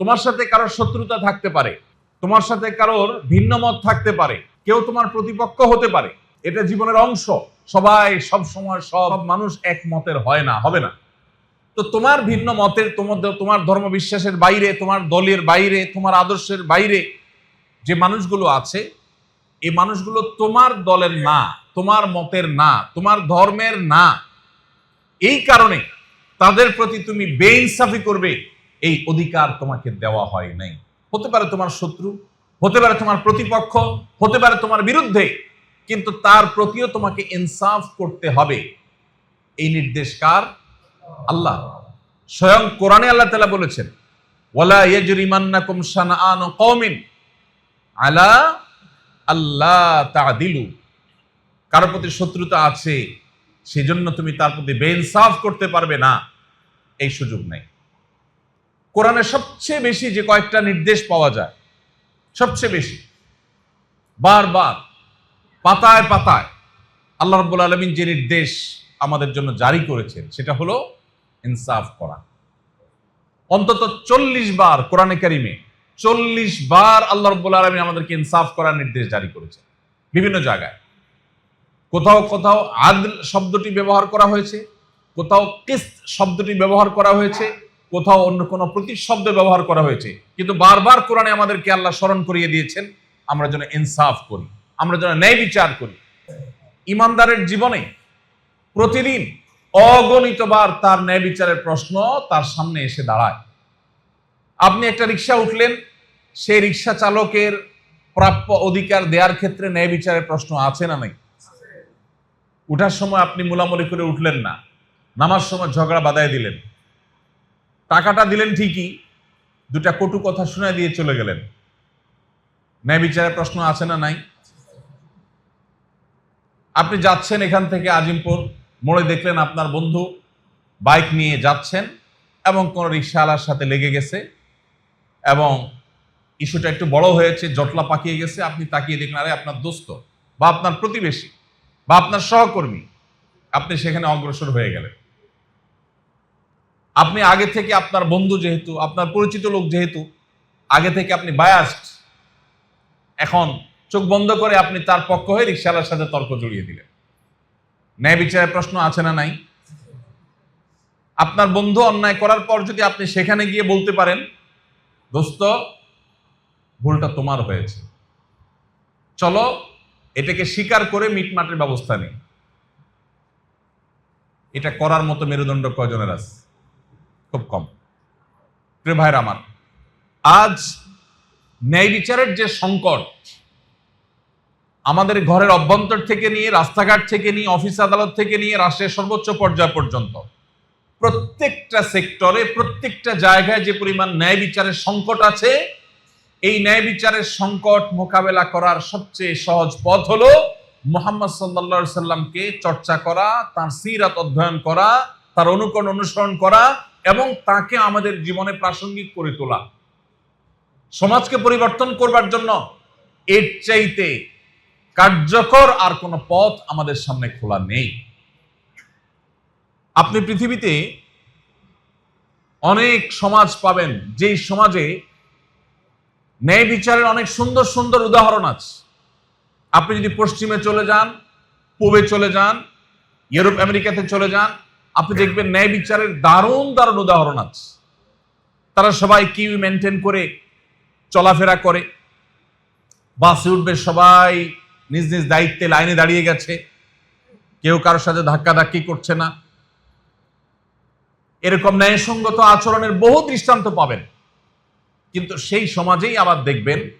তোমার সাথে কারোর শত্রুতা থাকতে পারে, তোমার সাথে কারোর ভিন্ন মত থাকতে পারে, কেউ তোমার প্রতিপক্ষ হতে পারে, এটা জীবনের অংশ। সবাই সব সময় সব মানুষ এক মতের হয় না, হবে না। তো তোমার ভিন্ন মতের তোমার তোমার ধর্ম বিশ্বাসের বাইরে, তোমার দলের বাইরে, তোমার আদর্শের বাইরে যে মানুষগুলো আছে, এই মানুষগুলো তোমার দলের না, তোমার মতের না, তোমার ধর্মের না। এই কারণে তাদের প্রতি তুমি বেইনসাফি করবে এই অধিকার তোমাকে দেওয়া হয় নাই। হতে পারে তোমার শত্রু, হতে পারে তোমার প্রতিপক্ষ, হতে পারে তোমার বিরুদ্ধে, কিন্তু তার প্রতিও তোমাকে ইনসাফ করতে হবে। এই নির্দেশ কার? আল্লাহ। স্বয়ং কোরআনে আল্লাহ তালা বলেছেন, ওয়ালা ইয়াজরিমান্নাকুম শানাআনু কওমিন আলা আল্লাহ তাদিলু। কারও প্রতি শত্রুতা আছে, সেজন্য তুমি তার প্রতি বেইনসাফ করতে পারবে না। এই সুযোগ নেই। কোরআনে সবচেয়ে বেশি যে কয়েকটা নির্দেশ পাওয়া যায়, সবচেয়ে বেশি। বারবার, পাতায় পাতায় আল্লাহ রব্বুল আলমিন যে নির্দেশ আমাদের জন্য জারি করেছেন, সেটা হলো ইনসাফ করা। অন্তত চল্লিশ বার কোরআনে কারিমে চল্লিশ বার আল্লাহ রব্বুল আলমিন আমাদেরকে ইনসাফ করার নির্দেশ জারি করেছেন, বিভিন্ন জায়গায়। কোথাও কোথাও আদল শব্দটি ব্যবহার করা হয়েছে, কোথাও কিস্ত শব্দটি ব্যবহার করা হয়েছে কোথাও অন্য কোনো প্রতিশব্দ ব্যবহার করা হয়েছে। কিন্তু বারবার কোরআনে আমাদেরকে আল্লাহ স্মরণ করিয়ে দিয়েছেন, আমরা যেন ইনসাফ করি, আমরা যেন ন্যায় বিচার করি। ইমানদারের জীবনে প্রতিদিন অগণিতবার তার ন্যায় বিচারের প্রশ্ন তার সামনে এসে দাঁড়ায়। আপনি একটা রিক্সা উঠলেন, সেই রিক্সা চালকের প্রাপ্য অধিকার দেওয়ার ক্ষেত্রে ন্যায় বিচারের প্রশ্ন আছে না নাই? উঠার সময় আপনি মুলামুলি করে উঠলেন না, নামার সময় ঝগড়া বাদায় দিলেন। টাকাটা দিলেন ঠিকই, দুটা কটু কথা শুনে দিয়ে চলে গেলেন। ন্যায় বিচারের প্রশ্ন আছে না নাই? আপনি যাচ্ছেন এখান থেকে আজিমপুর, মোড়ে দেখলেন আপনার বন্ধু বাইক নিয়ে যাচ্ছেন এবং কোন রিক্সাওয়ালার সাথে লেগে গেছে এবং ইস্যুটা একটু বড় হয়েছে, জটলা পাকিয়ে গেছে, আপনি তাকিয়ে দেখলেন, আরে আপনার দোস্ত বা আপনার প্রতিবেশী বা আপনার সহকর্মী, আপনি সেখানে অগ্রসর হয়ে গেলেন। আপনি আগে থেকে আপনার বন্ধু যেহেতু, আপনার পরিচিত লোক যেহেতু, আগে থেকে আপনি বায়াস্ট এখন চোখ বন্ধ করে আপনি তার পক্ষ হয়ে রিক্সাওয়ালার সাথে তর্ক জড়িয়ে দিলেন। ন্যায় বিচারের প্রশ্ন আছে না নাই? আপনার বন্ধু অন্যায় করার পর যদি আপনি সেখানে গিয়ে বলতে পারেন, দোস্ত, ভুলটা তোমার হয়েছে। চলো, এটাকে স্বীকার করে মিটমাটের ব্যবস্থা নেই। এটা করার মতো মেরুদণ্ড কয়জনের আছে? খুব কম। প্রিয় ভাইরা আমার, আজ ন্যায় বিচারের যে সংকট, আমাদের ঘরের অভ্যন্তর থেকে নিয়ে, রাস্তাঘাট থেকে নিয়ে, অফিস আদালত থেকে নিয়ে, রাষ্ট্রের সর্বোচ্চ পর্যায় পর্যন্ত, প্রত্যেকটা সেক্টরে, প্রত্যেকটা জায়গায় যে পরিমাণ ন্যায় বিচারের সংকট আছে, এই ন্যায় বিচারের সংকট মোকাবেলা করার সবচেয়ে সহজ পথ হলো মোহাম্মদ সাল্লা সাল্লামকে চর্চা করা, তার সিরাত অধ্যয়ন করা, তার অনুকরণ অনুসরণ করা এবং তাকে আমাদের জীবনে প্রাসঙ্গিক করে তোলা। সমাজকে পরিবর্তন করবার জন্য এর চাইতে কার্যকর আর কোনো পথ আমাদের সামনে খোলা নেই। আপনি পৃথিবীতে অনেক সমাজ পাবেন, যেই সমাজে ন্যায় বিচারের অনেক সুন্দর সুন্দর উদাহরণ আছে। আপনি যদি পশ্চিমে চলে যান, পূবে চলে যান, ইউরোপ, আমেরিকাতে চলে যান আপনি দেখবেন ন্যায় বিচারের দারুণ দারুণ উদাহরণ আছে। তারা সবাই কিউ মেনটেন করে, চলাফেরা করে। বাসে উঠবে সবাই নিজ নিজ দায়িত্বে লাইনে দাঁড়িয়ে গেছে। কেউ কারোর সাথে ধাক্কা ধাক্কি করছে না। এরকম ন্যায়সঙ্গত আচরণের বহু দৃষ্টান্ত পাবেন। কিন্তু সেই সমাজেই আবার দেখবেন,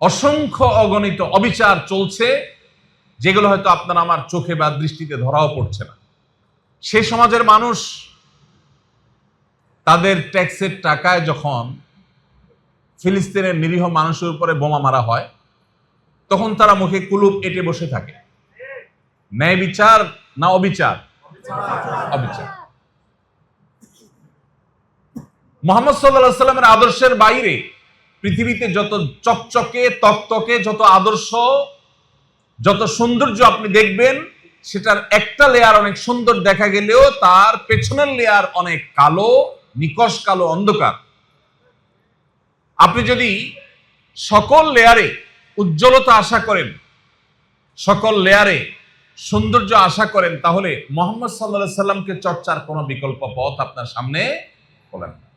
অসংখ্য অগণিত অবিচার চলছে, যেগুলো হয়তো আপনার আমার চোখে বা দৃষ্টিতে ধরাও পড়ছে না। সে সমাজের মানুষ তাদের ট্যাক্সের টাকায় যখন ফিলিস্তিনের নিরীহ মানুষের উপরে বোমা মারা হয়, তখন তারা মুখে কুলুপ এটে বসে থাকে। ন্যায় বিচার না অবিচার? অবিচার। মোহাম্মদ সাল্লাহ সাল্লামের আদর্শের বাইরে পৃথিবীতে যত চকচকে, তকতকে, যত আদর্শ, যত সৌন্দর্য আপনি দেখবেন সেটার একটা লেয়ার অনেক সুন্দর দেখা গেলেও তার পেছনের লেয়ার অনেক কালো, নিকশ কালো অন্ধকার। আপনি যদি সকল লেয়ারে উজ্জ্বলতা আশা করেন, সকল লেয়ারে সৌন্দর্য আশা করেন, তাহলে মোহাম্মদ সাল্লাহ সাল্লামকে চর্চার কোনো বিকল্প পথ আপনার সামনে খোলেন না।